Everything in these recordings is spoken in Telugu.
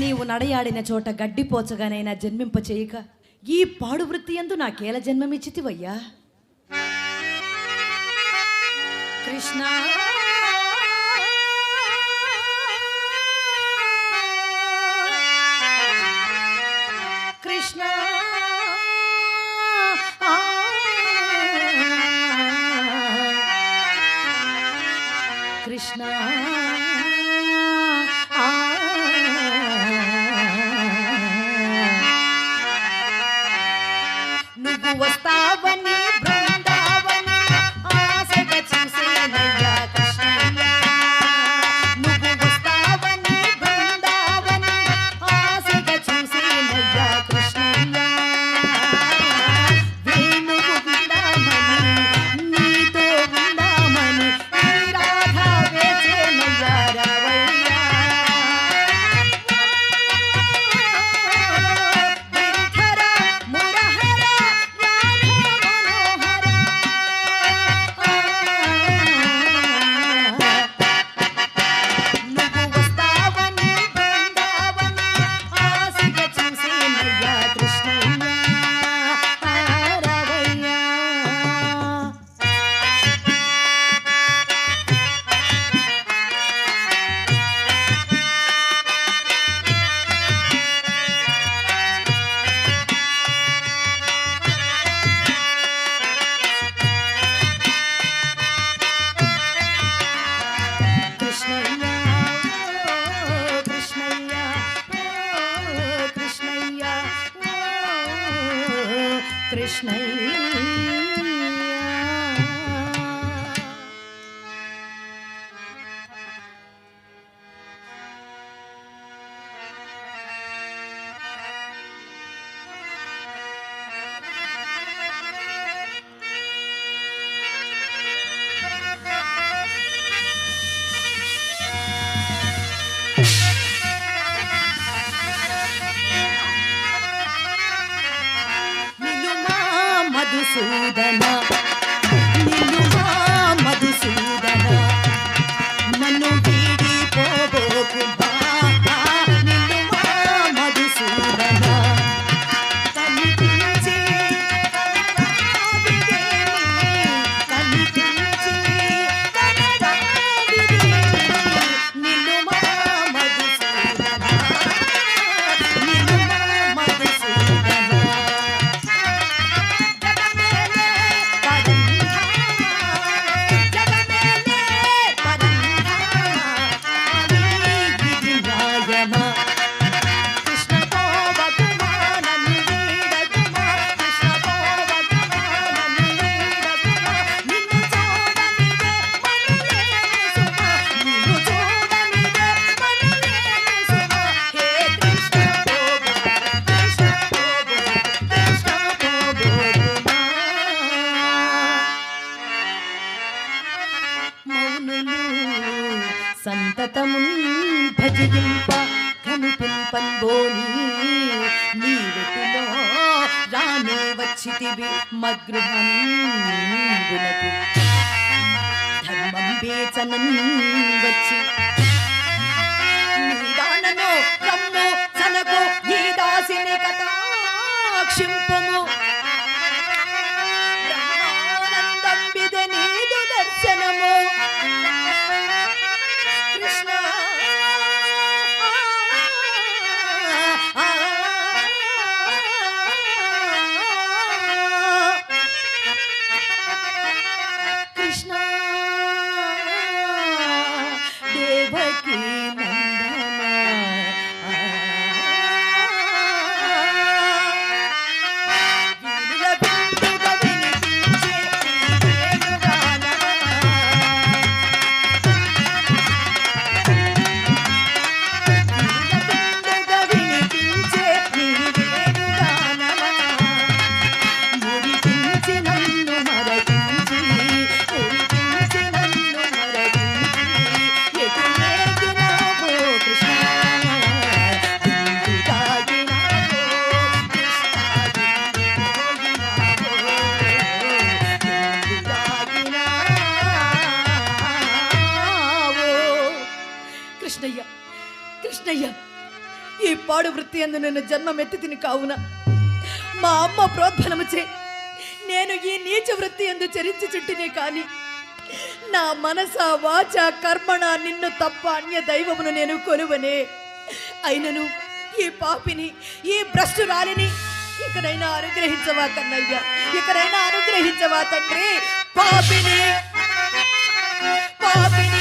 నీవు నడయాడిన చోట గడ్డిపోచగానైనా జన్మింప చేయక ఈ పాడు వృత్తి ఎందు నాకేల జన్మమిచ్చితివయ్యా కృష్ణ. కృష్ణ. కృష్ణ. the. భజయింప కనుతుంపన్బోని నీ వెతులో రామే వచ్చితివి మగృహం ఈ దాసిని కథాక్షింపము ఈ పాడు నేను జన్మమెత్తి తిని కావున మా అమ్మ ప్రోద్బలము చే నేను ఈ నీచ వృత్తి ఎందు చరించి చుట్టినే కానీ నా మనస వాచ కర్మణ నిన్ను తప్ప అన్య దైవమును నేను కొలువనే. అయినను ఈ పాపిని ఈ భ్రష్టురాలిని ఇకనైనా అనుగ్రహించవా కన్నయ్యా ఇకనైనా అనుగ్రహించవా తండ్రి? పాపిని పాపిని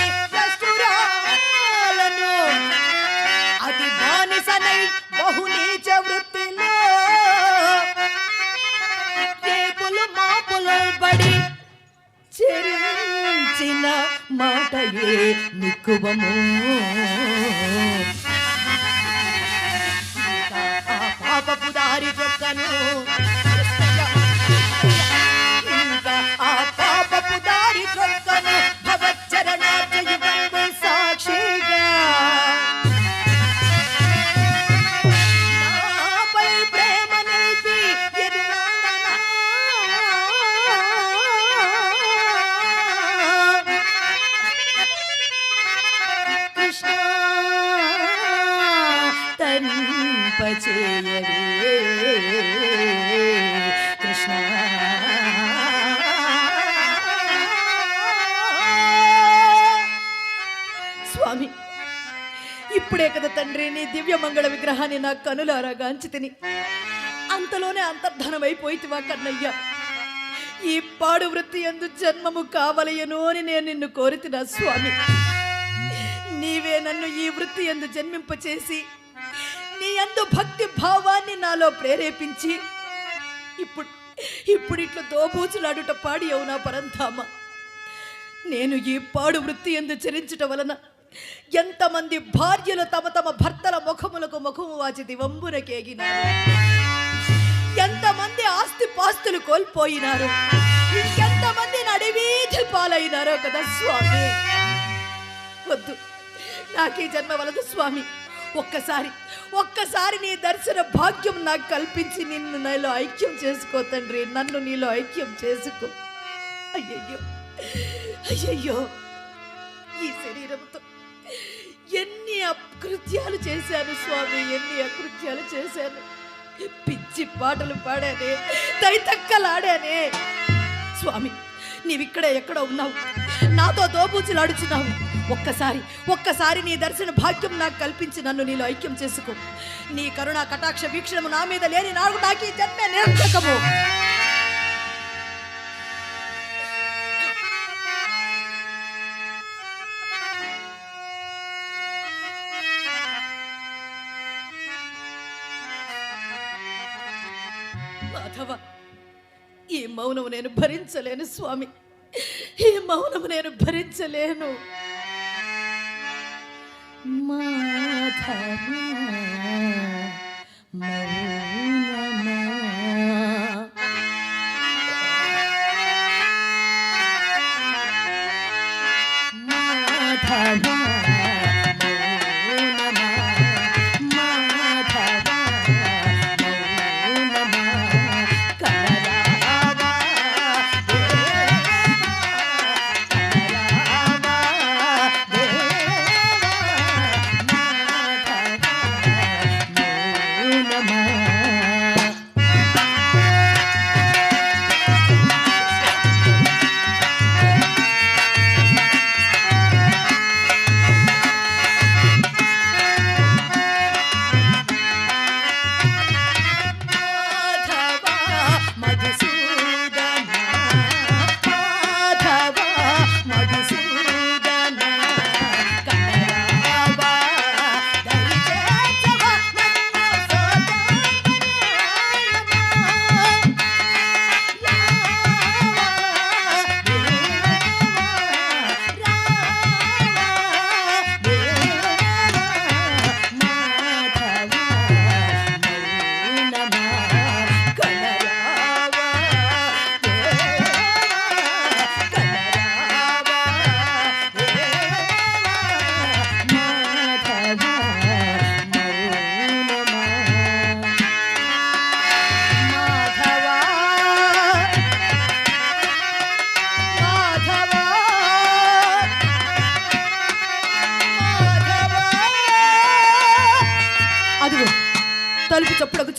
మాటయే నిక్కువము. పాపపు దారి చొక్కను దివ్య మంగళ విగ్రహాన్ని నా కనులారా గాంచి తిని. అంతలోనే అంతర్ధనమైపోయితివా కన్నయ్య. ఈ పాడు వృత్తి ఎందు జన్మము కావలయను అని నేను నిన్ను కోరితిన స్వామి. నీవే నన్ను ఈ వృత్తి ఎందు జన్మింపచేసి నీ అందు భక్తి భావాన్ని నాలో ప్రేరేపించి ఇప్పుడు ఇప్పుడు ఇట్లా దోబూచులాడుట పాడి అవునా పరంధామ? నేను ఈ పాడు వృత్తి ఎందు చరించటం వలన ఎంతమంది భార్యలు తమ తమ భర్తల ముఖములకు ముఖము వాచి దివంబునకేగినారు ఎంతమంది ఆస్తి పాస్తులు కోల్పోయినారు. ఇంకెంతమంది నడివీధి పాలైనారో కదా స్వామి. వద్దు నాకు ఈ జన్మ వలదు స్వామి. ఒక్కసారి ఒక్కసారి నీ దర్శన భాగ్యం నాకు కల్పించి నిన్ను నాలో ఐక్యం చేసుకో తండ్రి. నన్ను నీలో ఐక్యం చేసుకో. అయ్యయ్యో. అయ్యయ్యో ఈ శరీరంతో ఎన్ని అకృత్యాలు చేశాను స్వామి ఎన్ని అకృత్యాలు చేశాను. పిచ్చి పాటలు పాడానే తైతక్కలాడానే. స్వామి నీవిక్కడే ఎక్కడో ఉన్నావు. నాతో దోబూచులాడుచున్నావు ఒక్కసారి ఒక్కసారి నీ దర్శన భాగ్యం నాకు కల్పించి నన్ను నీలో ఐక్యం చేసుకో. నీ కరుణా కటాక్ష వీక్షణము నా మీద లేని నాకు నాకు ఈ జన్మే నిరర్థకము మాధవ ఈ మౌనము నేను భరించలేను స్వామి. ఈ మౌనము నేను భరించలేను. మాధవ మాధవ.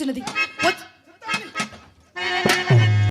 అదిగో తలుపు చప్పుడొచ్చున్నది వచ్చి